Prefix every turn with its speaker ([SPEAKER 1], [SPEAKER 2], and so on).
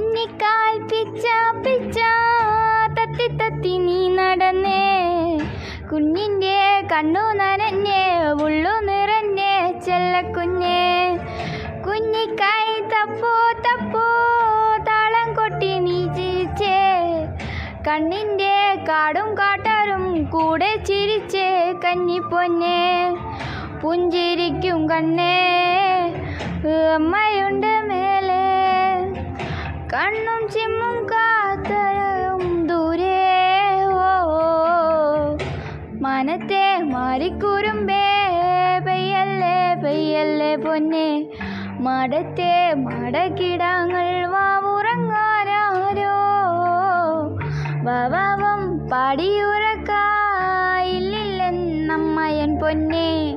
[SPEAKER 1] കുഞ്ഞിക്കാൽ പിച്ച തത്തി തത്തി നീ നടന്നേ. കുഞ്ഞിന്റെ കണ്ണു നനഞ്ഞേ ഉള്ളു നിറഞ്ഞേ ചെല്ല കുഞ്ഞേ. കുഞ്ഞിക്കായി തപ്പോ തപ്പോ താളം കൊട്ടി നീ ചിരിച്ചേ. കണ്ണിന്റെ കാടും കാട്ടാരും കൂടെ ചിരിച്ചേ കഞ്ഞിപ്പൊന്നെ പുഞ്ചിരിക്കും കണ്ണേ. അമ്മയുണ്ട് മേ കണ്ണും ചിമ്മും കാത്തയും ദൂരെ മനത്തെ മാറിക്കുറുമ്പേ പെയ്യല്ലേ പെയ്യല്ലേ പൊന്നെ. മടത്തെ മടക്കിടങ്ങൾ വാവുറങ്ങാനാരോ. ഭവം പാടിയുറക്കായില്ലെന്നമ്മയൻ പൊന്നെ.